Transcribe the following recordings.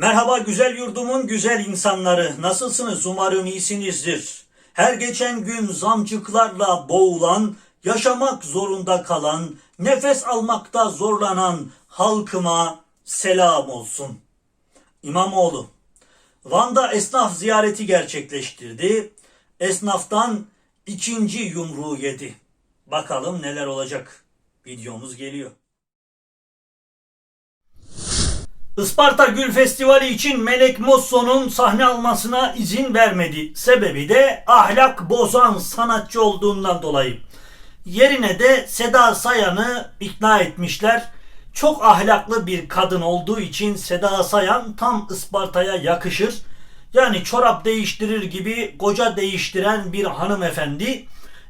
Merhaba güzel yurdumun güzel insanları. Nasılsınız? Umarım iyisinizdir. Her geçen gün zamcıklarla boğulan, yaşamak zorunda kalan, nefes almakta zorlanan halkıma selam olsun. İmamoğlu Van'da esnaf ziyareti gerçekleştirdi. Esnaftan ikinci yumruğu yedi. Bakalım neler olacak. Videomuz geliyor. Isparta Gül Festivali için Melek Mosso'nun sahne almasına izin vermedi. Sebebi de ahlak bozan sanatçı olduğundan dolayı. Yerine de Seda Sayan'ı ikna etmişler. Çok ahlaklı bir kadın olduğu için Seda Sayan tam Isparta'ya yakışır. Yani çorap değiştirir gibi koca değiştiren bir hanımefendi.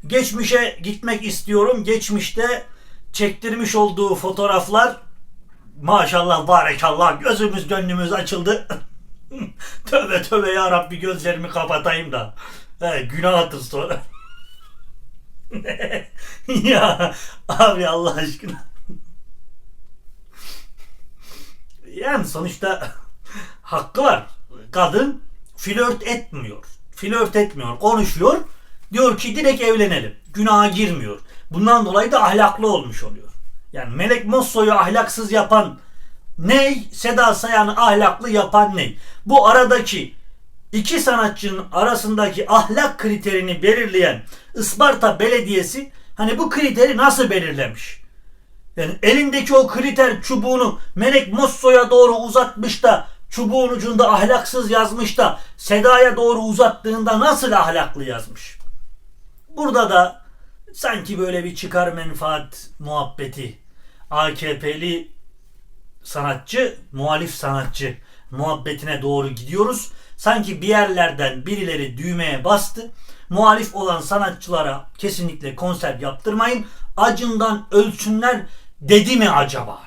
Geçmişe gitmek istiyorum. Geçmişte çektirmiş olduğu fotoğraflar Maşallah barekallah gözümüz gönlümüz açıldı. tövbe tövbe ya Rabbi gözlerimi kapatayım da. He, günahtır sonra. ya abi Allah aşkına. Yani sonuçta hakkı var. Kadın flört etmiyor. Flört etmiyor. Konuşuyor. Diyor ki direkt evlenelim. Günaha girmiyor. Bundan dolayı da ahlaklı olmuş oluyor. Yani Melek Mosso'yu ahlaksız yapan ney? Seda Sayan'ı ahlaklı yapan ney? Bu aradaki iki sanatçının arasındaki ahlak kriterini belirleyen Isparta Belediyesi hani bu kriteri nasıl belirlemiş? Yani elindeki o kriter çubuğunu Melek Mosso'ya doğru uzatmış da çubuğun ucunda ahlaksız yazmış da Seda'ya doğru uzattığında nasıl ahlaklı yazmış? Burada da sanki böyle bir çıkar menfaat muhabbeti AKP'li sanatçı, muhalif sanatçı muhabbetine doğru gidiyoruz. Sanki bir yerlerden birileri düğmeye bastı. Muhalif olan sanatçılara kesinlikle konser yaptırmayın. Acından ölsünler dedi mi acaba?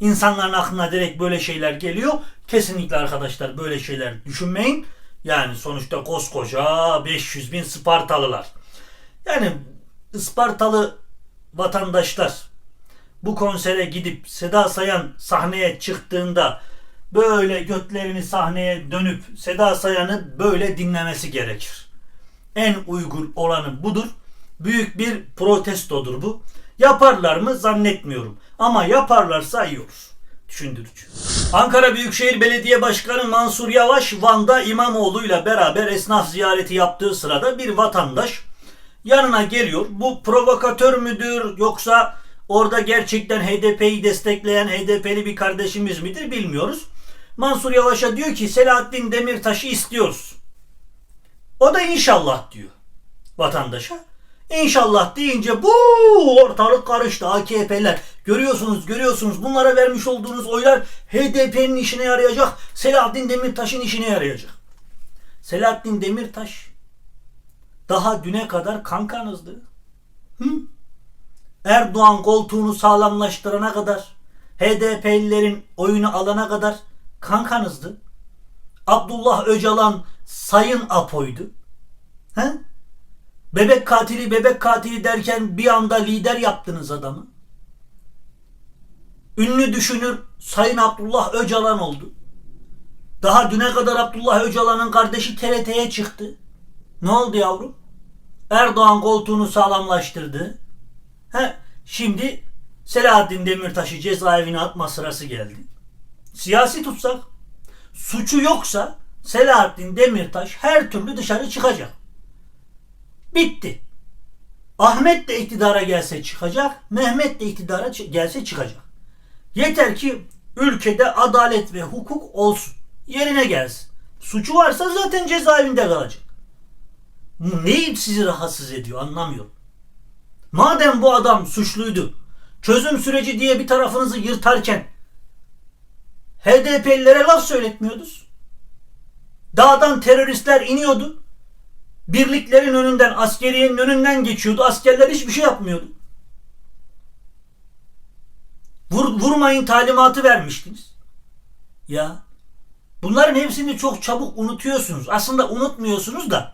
İnsanların aklına direkt böyle şeyler geliyor. Kesinlikle arkadaşlar böyle şeyler düşünmeyin. Yani sonuçta koskoca 500 bin Spartalılar. Yani Ispartalı vatandaşlar bu konsere gidip Seda Sayan sahneye çıktığında böyle götlerini sahneye dönüp Seda Sayan'ı böyle dinlemesi gerekir. En uygun olanı budur. Büyük bir protestodur bu. Yaparlar mı zannetmiyorum. Ama yaparlarsa iyi olur. Düşündürücü. Ankara Büyükşehir Belediye Başkanı Mansur Yavaş Van'da İmamoğlu ile beraber esnaf ziyareti yaptığı sırada bir vatandaş yanına geliyor. Bu provokatör müdür yoksa orada gerçekten HDP'yi destekleyen HDP'li bir kardeşimiz midir bilmiyoruz. Mansur Yavaş'a diyor ki Selahattin Demirtaş'ı istiyoruz. O da inşallah diyor vatandaşa. İnşallah deyince bu ortalık karıştı AKP'ler. Görüyorsunuz görüyorsunuz bunlara vermiş olduğunuz oylar HDP'nin işine yarayacak. Selahattin Demirtaş'ın işine yarayacak. Selahattin Demirtaş daha düne kadar kankanızdı. Hı? Erdoğan koltuğunu sağlamlaştırana kadar, HDP'lilerin oyunu alana kadar kankanızdı. Abdullah Öcalan Sayın Apo'ydu. He? Bebek katili bebek katili derken bir anda lider yaptınız adamı. Ünlü düşünür Sayın Abdullah Öcalan oldu. Daha düne kadar Abdullah Öcalan'ın kardeşi TRT'ye çıktı. Ne oldu yavrum? Erdoğan koltuğunu sağlamlaştırdı. He, şimdi Selahattin Demirtaş'ı cezaevine atma sırası geldi. Siyasi tutsak, suçu yoksa Selahattin Demirtaş her türlü dışarı çıkacak. Bitti. Ahmet de iktidara gelse çıkacak, Mehmet de iktidara gelse çıkacak. Yeter ki ülkede adalet ve hukuk olsun. Yerine gelsin. Suçu varsa zaten cezaevinde kalacak. Neyi sizi rahatsız ediyor anlamıyorum. Madem bu adam suçluydu, çözüm süreci diye bir tarafınızı yırtarken HDP'lilere laf söyletmiyordunuz. Dağdan teröristler iniyordu. Birliklerin önünden, askeriyenin önünden geçiyordu. Askerler hiçbir şey yapmıyordu. Vur, vurmayın talimatı vermiştiniz. Ya bunların hepsini çok çabuk unutuyorsunuz. Aslında unutmuyorsunuz da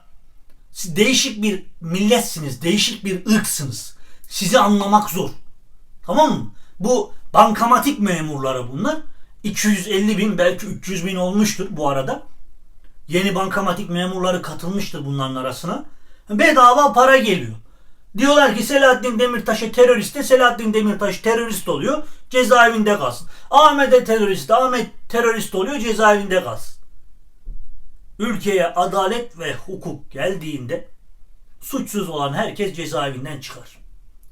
siz değişik bir milletsiniz, değişik bir ırksınız. Sizi anlamak zor. Tamam mı? Bu bankamatik memurları bunlar. 250 bin belki 300 bin olmuştur bu arada. Yeni bankamatik memurları katılmıştır bunların arasına. Bedava para geliyor. Diyorlar ki Selahattin Demirtaş'a teröriste Selahattin Demirtaş terörist oluyor cezaevinde kalsın. Ahmet'e terörist Ahmet terörist oluyor cezaevinde kalsın. Ülkeye adalet ve hukuk geldiğinde suçsuz olan herkes cezaevinden çıkar.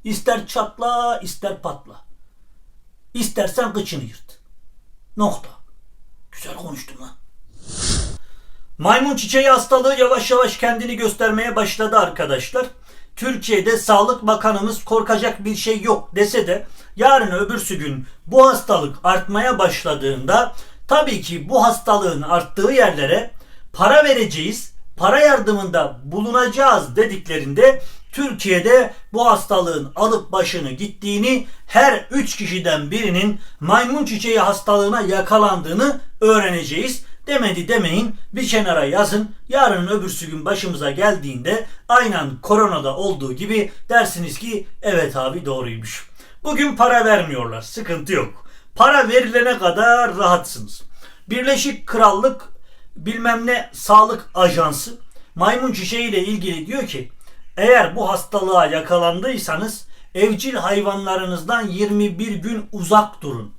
İster çatla ister patla. İstersen kıçını yırt. Nokta. Güzel konuştum lan. Maymun çiçeği hastalığı yavaş yavaş kendini göstermeye başladı arkadaşlar. Türkiye'de Sağlık Bakanımız korkacak bir şey yok dese de yarın öbürsü gün bu hastalık artmaya başladığında tabii ki bu hastalığın arttığı yerlere para vereceğiz, para yardımında bulunacağız dediklerinde Türkiye'de bu hastalığın alıp başını gittiğini her 3 kişiden birinin maymun çiçeği hastalığına yakalandığını öğreneceğiz. Demedi demeyin bir kenara yazın. Yarın öbürsü gün başımıza geldiğinde aynen koronada olduğu gibi dersiniz ki evet abi doğruymuş. Bugün para vermiyorlar sıkıntı yok. Para verilene kadar rahatsınız. Birleşik Krallık bilmem ne sağlık ajansı maymun çiçeği ile ilgili diyor ki eğer bu hastalığa yakalandıysanız evcil hayvanlarınızdan 21 gün uzak durun.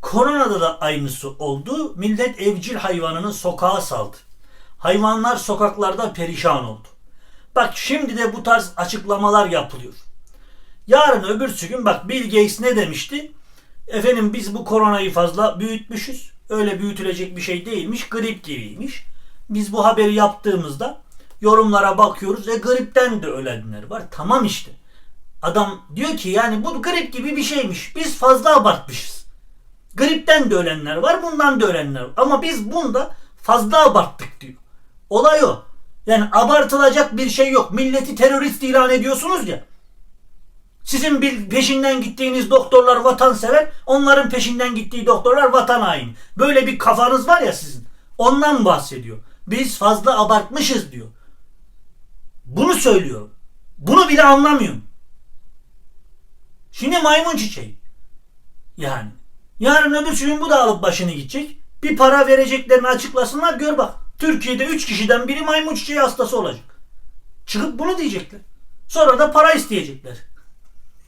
Koronada da aynısı oldu. Millet evcil hayvanını sokağa saldı. Hayvanlar sokaklarda perişan oldu. Bak şimdi de bu tarz açıklamalar yapılıyor. Yarın öbürsü gün bak Bill Gates ne demişti? Efendim biz bu koronayı fazla büyütmüşüz. Öyle büyütülecek bir şey değilmiş. Grip gibiymiş. Biz bu haberi yaptığımızda yorumlara bakıyoruz. E gripten de ölenler var. Tamam işte. Adam diyor ki yani bu grip gibi bir şeymiş. Biz fazla abartmışız. Gripten de ölenler var, bundan da ölenler var. Ama biz bunda fazla abarttık diyor. Olay o. Yani abartılacak bir şey yok. Milleti terörist ilan ediyorsunuz ya. Sizin peşinden gittiğiniz doktorlar vatansever, onların peşinden gittiği doktorlar vatan haini. Böyle bir kafanız var ya sizin. Ondan bahsediyor. Biz fazla abartmışız diyor. Bunu söylüyorum. Bunu bile anlamıyorum. Şimdi maymun çiçeği. Yani. Yarın öbür gün bu da alıp başını gidecek. Bir para vereceklerini açıklasınlar gör bak. Türkiye'de 3 kişiden biri maymun çiçeği hastası olacak. Çıkıp bunu diyecekler. Sonra da para isteyecekler.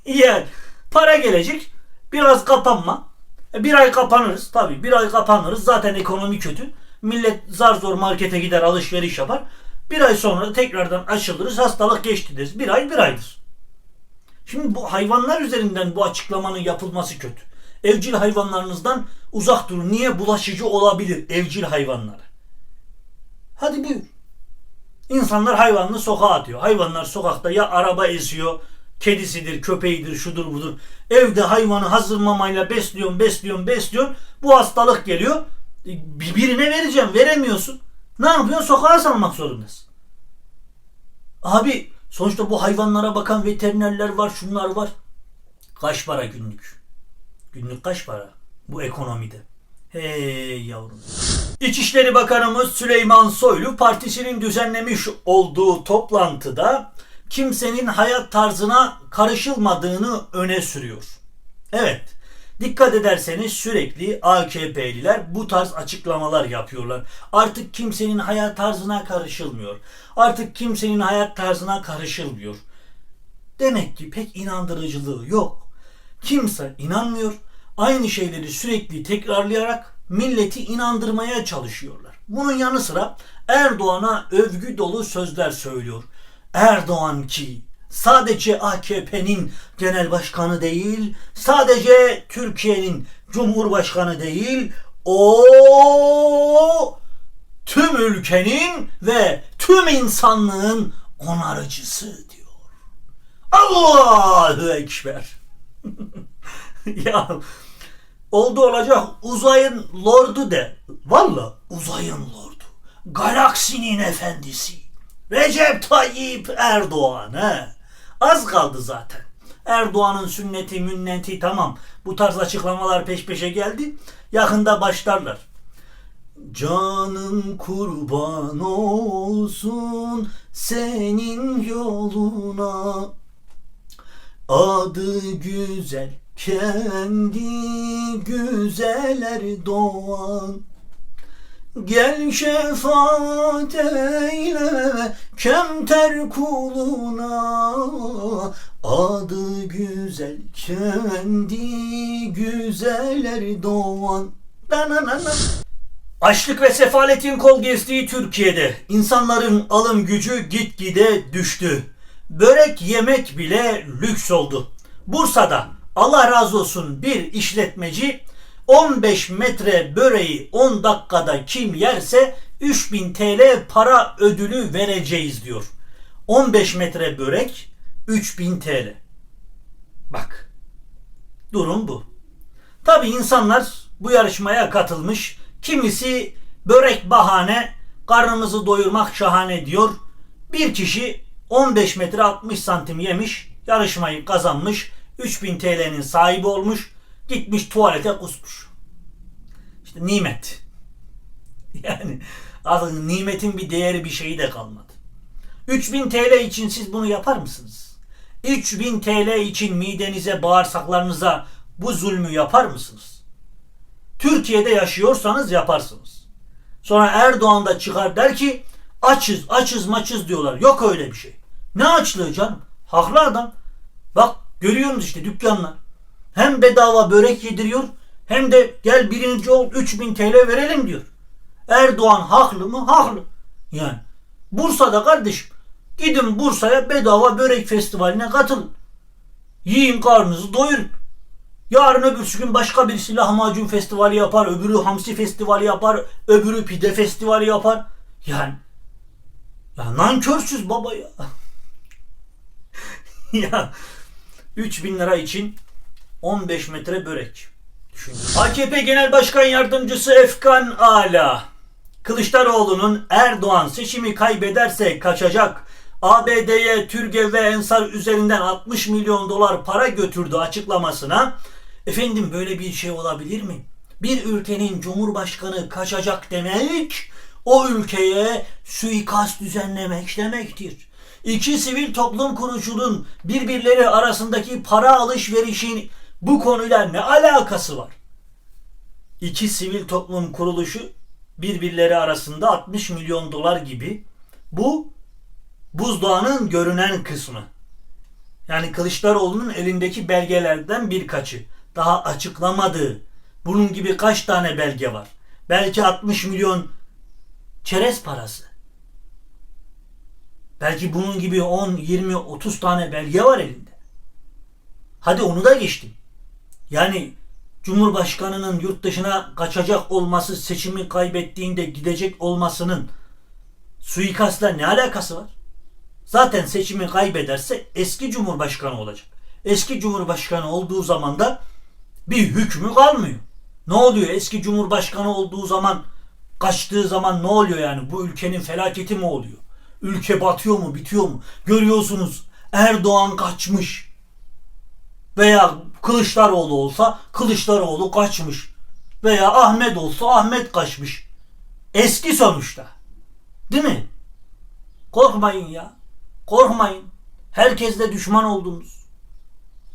Yani para gelecek. Biraz kapanma. E, Bir ay kapanırız. Tabii bir ay kapanırız. Zaten ekonomi kötü. Millet zar zor markete gider alışveriş yapar. Bir ay sonra da tekrardan açılırız. Hastalık geçti deriz. Bir ay bir aydır. Şimdi bu hayvanlar üzerinden bu açıklamanın yapılması kötü. Evcil hayvanlarınızdan uzak durun. Niye bulaşıcı olabilir evcil hayvanlara? Hadi buyur. İnsanlar hayvanını sokağa atıyor. Hayvanlar sokakta ya araba eziyor, kedisidir, köpeğidir, şudur budur. Evde hayvanı hazır mamayla besliyorsun, besliyorsun, besliyorsun. Bu hastalık geliyor. E, Birine vereceğim, veremiyorsun. Ne yapıyorsun? Sokağa salmak zorundasın. Abi sonuçta bu hayvanlara bakan veterinerler var, şunlar var. Kaç para günlük? Günlük kaç para bu ekonomide? Hey yavrum. İçişleri Bakanımız Süleyman Soylu partisinin düzenlemiş olduğu toplantıda kimsenin hayat tarzına karışılmadığını öne sürüyor. Evet. Dikkat ederseniz sürekli AKP'liler bu tarz açıklamalar yapıyorlar. Artık kimsenin hayat tarzına karışılmıyor. Artık kimsenin hayat tarzına karışılmıyor. Demek ki pek inandırıcılığı yok. Kimse inanmıyor. Aynı şeyleri sürekli tekrarlayarak milleti inandırmaya çalışıyorlar. Bunun yanı sıra Erdoğan'a övgü dolu sözler söylüyor. Erdoğan ki sadece AKP'nin genel başkanı değil, sadece Türkiye'nin cumhurbaşkanı değil, o tüm ülkenin ve tüm insanlığın onarıcısı diyor. Allahu Ekber. ya oldu olacak uzayın lordu de. Valla uzayın lordu. Galaksinin efendisi. Recep Tayyip Erdoğan he. Az kaldı zaten. Erdoğan'ın sünneti münneti tamam. Bu tarz açıklamalar peş peşe geldi. Yakında başlarlar. Canım kurban olsun senin yoluna. Adı güzel kendi güzeller doğan Gel şefaat eyle kemter kuluna Adı güzel kendi güzeller doğan Dananana. Açlık ve sefaletin kol gezdiği Türkiye'de insanların alım gücü gitgide düştü. Börek yemek bile lüks oldu. Bursa'da Allah razı olsun bir işletmeci 15 metre böreği 10 dakikada kim yerse 3000 TL para ödülü vereceğiz diyor. 15 metre börek 3000 TL. Bak. Durum bu. Tabi insanlar bu yarışmaya katılmış. Kimisi börek bahane, karnımızı doyurmak şahane diyor. Bir kişi 15 metre 60 santim yemiş, yarışmayı kazanmış, 3000 TL'nin sahibi olmuş, gitmiş tuvalete kusmuş. İşte nimet. Yani artık nimetin bir değeri bir şeyi de kalmadı. 3000 TL için siz bunu yapar mısınız? 3000 TL için midenize, bağırsaklarınıza bu zulmü yapar mısınız? Türkiye'de yaşıyorsanız yaparsınız. Sonra Erdoğan da çıkar der ki açız, açız, maçız diyorlar. Yok öyle bir şey. Ne açlığı canım? Haklı adam. Bak görüyorsunuz işte dükkanlar. Hem bedava börek yediriyor hem de gel birinci ol 3000 TL verelim diyor. Erdoğan haklı mı? Haklı. Yani Bursa'da kardeşim gidin Bursa'ya bedava börek festivaline katılın. Yiyin karnınızı doyurun. Yarın öbürsü gün başka birisi lahmacun festivali yapar, öbürü hamsi festivali yapar, öbürü pide festivali yapar. Yani ya nankörsüz baba ya. ya 3000 lira için 15 metre börek. Düşün. AKP Genel Başkan Yardımcısı Efkan Ala. Kılıçdaroğlu'nun Erdoğan seçimi kaybederse kaçacak. ABD'ye Türgev ve Ensar üzerinden 60 milyon dolar para götürdü açıklamasına. Efendim böyle bir şey olabilir mi? Bir ülkenin cumhurbaşkanı kaçacak demek o ülkeye suikast düzenlemek demektir. İki sivil toplum kuruluşunun birbirleri arasındaki para alışverişin bu konuyla ne alakası var? İki sivil toplum kuruluşu birbirleri arasında 60 milyon dolar gibi bu buzdağının görünen kısmı. Yani Kılıçdaroğlu'nun elindeki belgelerden birkaçı. Daha açıklamadığı. Bunun gibi kaç tane belge var? Belki 60 milyon çerez parası. Belki bunun gibi 10, 20, 30 tane belge var elinde. Hadi onu da geçtim. Yani Cumhurbaşkanının yurt dışına kaçacak olması, seçimi kaybettiğinde gidecek olmasının suikastla ne alakası var? Zaten seçimi kaybederse eski cumhurbaşkanı olacak. Eski cumhurbaşkanı olduğu zaman da bir hükmü kalmıyor. Ne oluyor? Eski cumhurbaşkanı olduğu zaman kaçtığı zaman ne oluyor yani? Bu ülkenin felaketi mi oluyor? Ülke batıyor mu, bitiyor mu? Görüyorsunuz Erdoğan kaçmış. Veya Kılıçdaroğlu olsa Kılıçdaroğlu kaçmış. Veya Ahmet olsa Ahmet kaçmış. Eski sonuçta. Değil mi? Korkmayın ya. Korkmayın. Herkesle düşman oldunuz.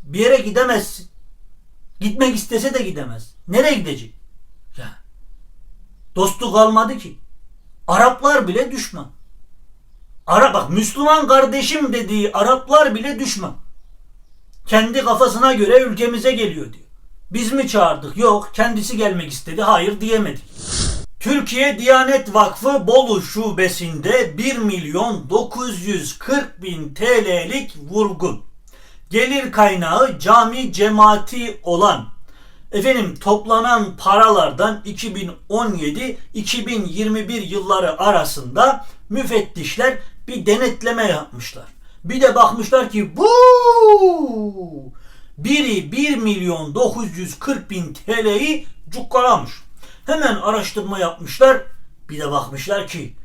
Bir yere gidemezsin. Gitmek istese de gidemez. Nereye gidecek? Ya. Dostu kalmadı ki. Araplar bile düşman. Ara bak Müslüman kardeşim dediği Araplar bile düşman. Kendi kafasına göre ülkemize geliyor diyor. Biz mi çağırdık? Yok. Kendisi gelmek istedi. Hayır diyemedik. Türkiye Diyanet Vakfı Bolu Şubesi'nde 1 milyon 940 bin TL'lik vurgun. Gelir kaynağı cami cemaati olan efendim toplanan paralardan 2017-2021 yılları arasında müfettişler bir denetleme yapmışlar. Bir de bakmışlar ki bu biri 1 milyon 940 bin TL'yi cukkalamış. Hemen araştırma yapmışlar. Bir de bakmışlar ki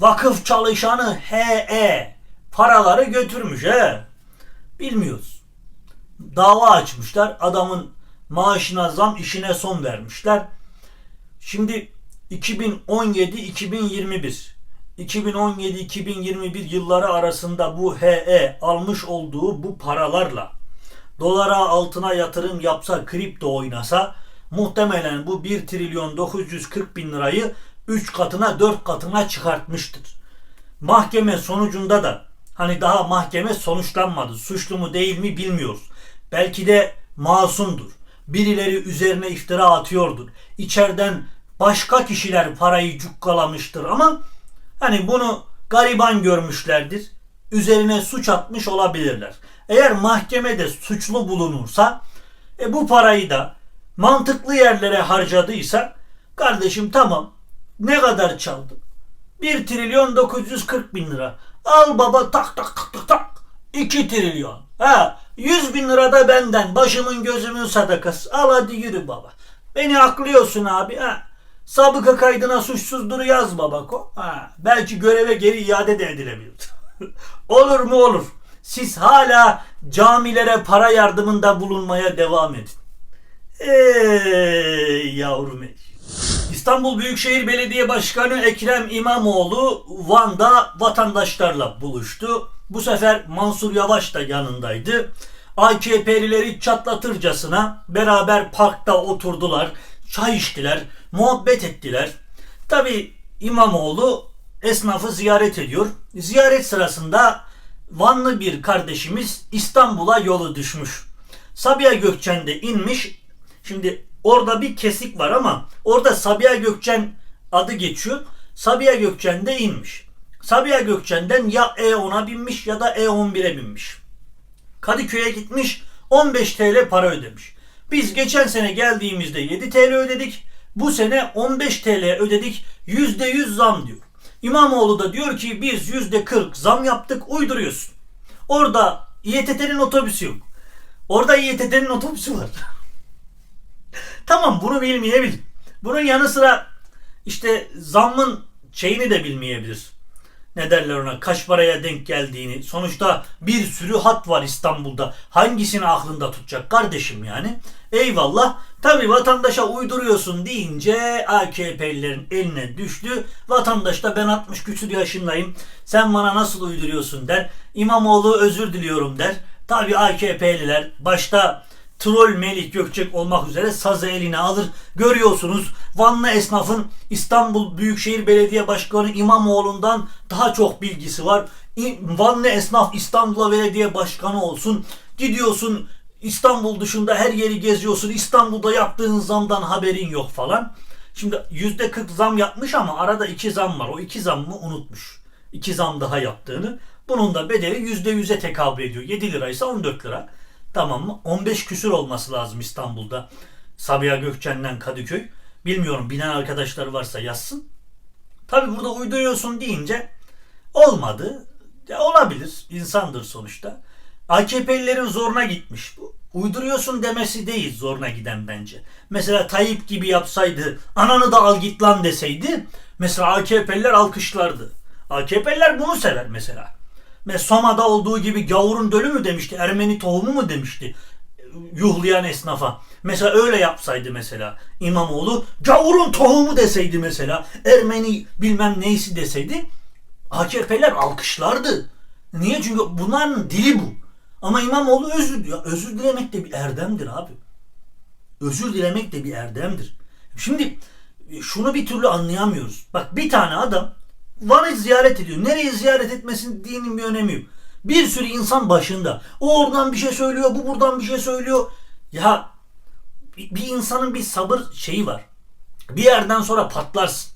vakıf çalışanı HE paraları götürmüş he. Bilmiyoruz. Dava açmışlar. Adamın maaşına zam işine son vermişler. Şimdi 2017-2021 2017-2021 yılları arasında bu HE almış olduğu bu paralarla dolara altına yatırım yapsa, kripto oynasa muhtemelen bu 1 trilyon 940 bin lirayı 3 katına 4 katına çıkartmıştır. Mahkeme sonucunda da hani daha mahkeme sonuçlanmadı. Suçlu mu değil mi bilmiyoruz. Belki de masumdur. Birileri üzerine iftira atıyordur. İçeriden başka kişiler parayı cukkalamıştır ama hani bunu gariban görmüşlerdir. Üzerine suç atmış olabilirler. Eğer mahkemede suçlu bulunursa e, bu parayı da mantıklı yerlere harcadıysa kardeşim tamam ne kadar çaldın? 1 trilyon 940 bin lira. Al baba tak tak tak tak tak. 2 trilyon. Ha 100 bin lira da benden. Başımın gözümün sadakası. Al hadi yürü baba. Beni aklıyorsun abi. Ha. Sabıka kaydına suçsuzdur yaz baba. ko. Ha. Belki göreve geri iade de edilebilir. olur mu olur. Siz hala camilere para yardımında bulunmaya devam edin. Ey yavrum ey. İstanbul Büyükşehir Belediye Başkanı Ekrem İmamoğlu Van'da vatandaşlarla buluştu. Bu sefer Mansur Yavaş da yanındaydı. AKP'lileri çatlatırcasına beraber parkta oturdular, çay içtiler, muhabbet ettiler. Tabi İmamoğlu esnafı ziyaret ediyor. Ziyaret sırasında Vanlı bir kardeşimiz İstanbul'a yolu düşmüş. Sabiha Gökçen'de inmiş. Şimdi orada bir kesik var ama orada Sabiha Gökçen adı geçiyor. Sabiha Gökçen'de inmiş. Sabiha Gökçen'den ya E10'a binmiş ya da E11'e binmiş. Kadıköy'e gitmiş 15 TL para ödemiş. Biz geçen sene geldiğimizde 7 TL ödedik. Bu sene 15 TL ödedik. %100 zam diyor. İmamoğlu da diyor ki biz %40 zam yaptık uyduruyorsun. Orada İETT'nin otobüsü yok. Orada İETT'nin otobüsü var. tamam bunu bilmeyebilir. Bunun yanı sıra işte zammın şeyini de bilmeyebilir. Ne derler ona kaç paraya denk geldiğini. Sonuçta bir sürü hat var İstanbul'da. Hangisini aklında tutacak kardeşim yani. Eyvallah. Tabi vatandaşa uyduruyorsun deyince AKP'lilerin eline düştü. Vatandaş da ben 60 küsur yaşındayım. Sen bana nasıl uyduruyorsun der. İmamoğlu özür diliyorum der. Tabi AKP'liler başta troll Melih Gökçek olmak üzere sazı eline alır. Görüyorsunuz Vanlı esnafın İstanbul Büyükşehir Belediye Başkanı İmamoğlu'ndan daha çok bilgisi var. Vanlı esnaf İstanbul'a belediye başkanı olsun. Gidiyorsun İstanbul dışında her yeri geziyorsun. İstanbul'da yaptığın zamdan haberin yok falan. Şimdi yüzde 40 zam yapmış ama arada iki zam var. O iki zammı unutmuş. İki zam daha yaptığını. Bunun da bedeli yüzde yüze tekabül ediyor. 7 liraysa 14 lira. Tamam mı? 15 küsür olması lazım İstanbul'da. Sabiha Gökçen'den Kadıköy. Bilmiyorum binen arkadaşları varsa yazsın. Tabi burada uyduruyorsun deyince olmadı. Ya olabilir. insandır sonuçta. AKP'lilerin zoruna gitmiş bu. Uyduruyorsun demesi değil zoruna giden bence. Mesela Tayyip gibi yapsaydı ananı da al git lan deseydi mesela AKP'liler alkışlardı. AKP'liler bunu sever mesela. Ve Soma'da olduğu gibi gavurun dölü mü demişti, Ermeni tohumu mu demişti yuhlayan esnafa. Mesela öyle yapsaydı mesela İmamoğlu gavurun tohumu deseydi mesela Ermeni bilmem neysi deseydi AKP'ler alkışlardı. Niye? Çünkü bunların dili bu. Ama İmamoğlu özür diyor. Özür dilemek de bir erdemdir abi. Özür dilemek de bir erdemdir. Şimdi şunu bir türlü anlayamıyoruz. Bak bir tane adam Van'ı ziyaret ediyor. Nereyi ziyaret etmesin dinin bir önemi yok. Bir sürü insan başında. O oradan bir şey söylüyor, bu buradan bir şey söylüyor. Ya bir insanın bir sabır şeyi var. Bir yerden sonra patlarsın.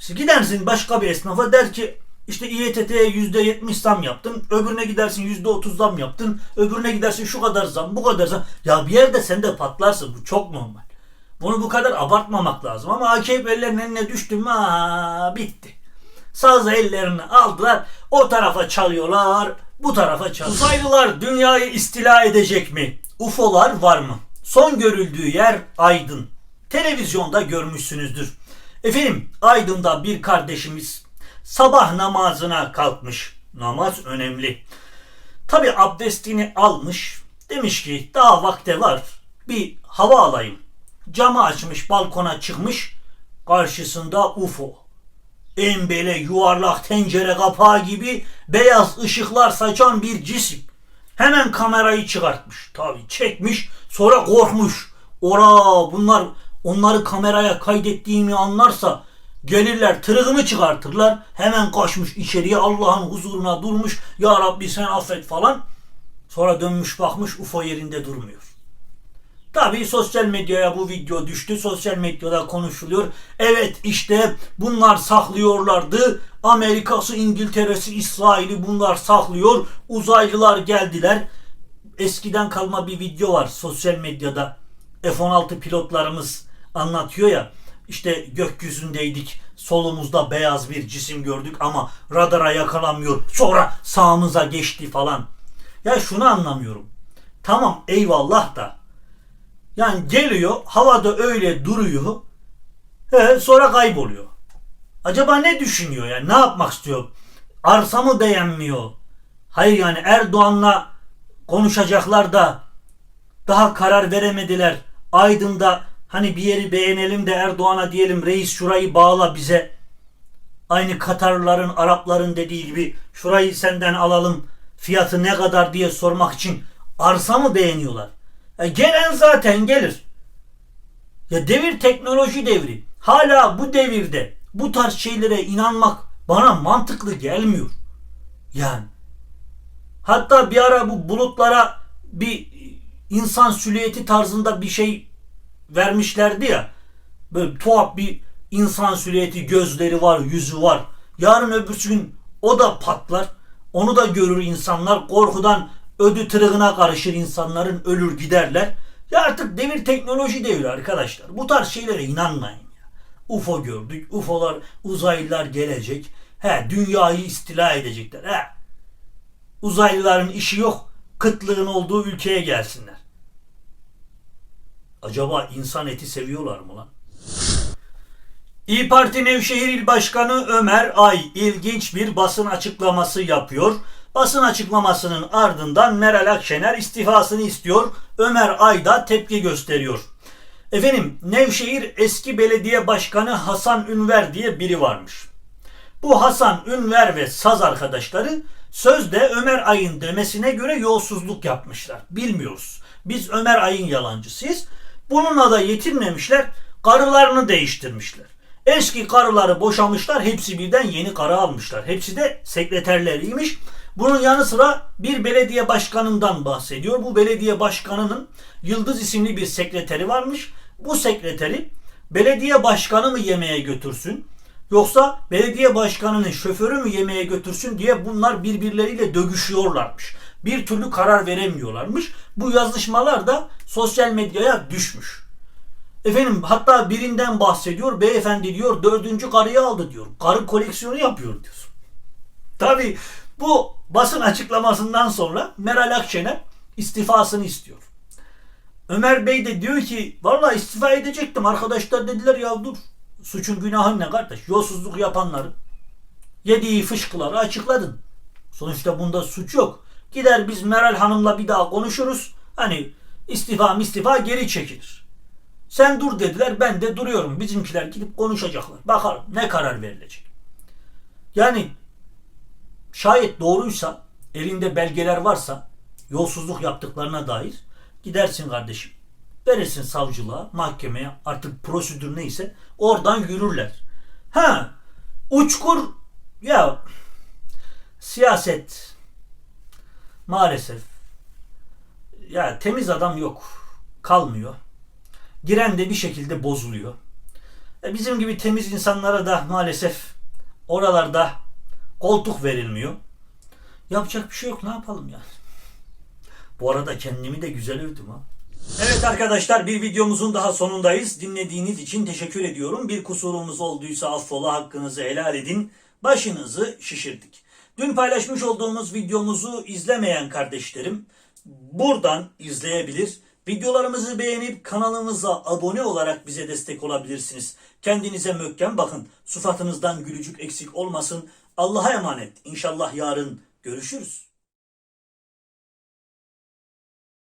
İşte gidersin başka bir esnafa der ki işte İETT'ye yüzde yetmiş zam yaptın. Öbürüne gidersin yüzde otuz zam yaptın. Öbürüne gidersin şu kadar zam, bu kadar zam. Ya bir yerde sen de patlarsın. Bu çok normal. Bunu bu kadar abartmamak lazım. Ama AKP'lilerin eline düştü mü aa, bitti. Saz ellerini aldılar. O tarafa çalıyorlar. Bu tarafa çalıyorlar. Uzaylılar dünyayı istila edecek mi? UFO'lar var mı? Son görüldüğü yer Aydın. Televizyonda görmüşsünüzdür. Efendim Aydın'da bir kardeşimiz sabah namazına kalkmış. Namaz önemli. Tabi abdestini almış. Demiş ki daha vakte var. Bir hava alayım. Camı açmış balkona çıkmış. Karşısında UFO. En böyle yuvarlak tencere kapağı gibi beyaz ışıklar saçan bir cisim. Hemen kamerayı çıkartmış. Tabii çekmiş. Sonra korkmuş. Ora bunlar onları kameraya kaydettiğimi anlarsa gelirler tırığını çıkartırlar. Hemen kaçmış içeriye Allah'ın huzuruna durmuş. Ya Rabbi sen affet falan. Sonra dönmüş bakmış UFO yerinde durmuyor. Tabii sosyal medyaya bu video düştü. Sosyal medyada konuşuluyor. Evet işte bunlar saklıyorlardı. Amerika'sı, İngiltere'si, İsrail'i bunlar saklıyor. Uzaylılar geldiler. Eskiden kalma bir video var sosyal medyada. F-16 pilotlarımız anlatıyor ya. İşte gökyüzündeydik. Solumuzda beyaz bir cisim gördük ama radara yakalamıyor. Sonra sağımıza geçti falan. Ya şunu anlamıyorum. Tamam eyvallah da yani geliyor havada öyle duruyor. He, sonra kayboluyor. Acaba ne düşünüyor yani ne yapmak istiyor? Arsa mı beğenmiyor? Hayır yani Erdoğan'la konuşacaklar da daha karar veremediler. Aydın'da hani bir yeri beğenelim de Erdoğan'a diyelim reis şurayı bağla bize. Aynı Katarlıların, Arapların dediği gibi şurayı senden alalım fiyatı ne kadar diye sormak için arsa mı beğeniyorlar? E gelen zaten gelir. Ya devir teknoloji devri. Hala bu devirde bu tarz şeylere inanmak bana mantıklı gelmiyor. Yani hatta bir ara bu bulutlara bir insan silüeti tarzında bir şey vermişlerdi ya. Böyle tuhaf bir insan silüeti, gözleri var, yüzü var. Yarın öbürsü gün o da patlar. Onu da görür insanlar. Korkudan ödü tırığına karışır insanların ölür giderler. Ya artık devir teknoloji devri arkadaşlar. Bu tarz şeylere inanmayın ya. UFO gördük. UFO'lar, uzaylılar gelecek. He, dünyayı istila edecekler. He. Uzaylıların işi yok. Kıtlığın olduğu ülkeye gelsinler. Acaba insan eti seviyorlar mı lan? İyi Parti Nevşehir İl Başkanı Ömer Ay ilginç bir basın açıklaması yapıyor. Basın açıklamasının ardından Meral Akşener istifasını istiyor. Ömer Ay da tepki gösteriyor. Efendim Nevşehir eski belediye başkanı Hasan Ünver diye biri varmış. Bu Hasan Ünver ve saz arkadaşları sözde Ömer Ay'ın demesine göre yolsuzluk yapmışlar. Bilmiyoruz. Biz Ömer Ay'ın yalancısıyız. Bununla da yetinmemişler. Karılarını değiştirmişler. Eski karıları boşamışlar. Hepsi birden yeni karı almışlar. Hepsi de sekreterleriymiş. Bunun yanı sıra bir belediye başkanından bahsediyor. Bu belediye başkanının Yıldız isimli bir sekreteri varmış. Bu sekreteri belediye başkanı mı yemeğe götürsün yoksa belediye başkanının şoförü mü yemeğe götürsün diye bunlar birbirleriyle dövüşüyorlarmış. Bir türlü karar veremiyorlarmış. Bu yazışmalar da sosyal medyaya düşmüş. Efendim hatta birinden bahsediyor. Beyefendi diyor dördüncü karıyı aldı diyor. Karı koleksiyonu yapıyor diyor. Tabi bu basın açıklamasından sonra Meral Akşener istifasını istiyor. Ömer Bey de diyor ki valla istifa edecektim. Arkadaşlar dediler ya dur. Suçun günahın ne kardeş? Yolsuzluk yapanları yediği fışkıları açıkladın. Sonuçta bunda suç yok. Gider biz Meral Hanım'la bir daha konuşuruz. Hani istifa istifa geri çekilir. Sen dur dediler ben de duruyorum. Bizimkiler gidip konuşacaklar. Bakalım ne karar verilecek. Yani şayet doğruysa elinde belgeler varsa yolsuzluk yaptıklarına dair gidersin kardeşim. Verirsin savcılığa, mahkemeye artık prosedür neyse oradan yürürler. Ha uçkur ya siyaset maalesef ya temiz adam yok kalmıyor. Giren de bir şekilde bozuluyor. E bizim gibi temiz insanlara da maalesef oralarda koltuk verilmiyor. Yapacak bir şey yok ne yapalım yani. Bu arada kendimi de güzel övdüm ha. Evet arkadaşlar bir videomuzun daha sonundayız. Dinlediğiniz için teşekkür ediyorum. Bir kusurumuz olduysa affola hakkınızı helal edin. Başınızı şişirdik. Dün paylaşmış olduğumuz videomuzu izlemeyen kardeşlerim buradan izleyebilir. Videolarımızı beğenip kanalımıza abone olarak bize destek olabilirsiniz. Kendinize möhkem bakın. Sufatınızdan gülücük eksik olmasın. Allah'a emanet. İnşallah yarın görüşürüz.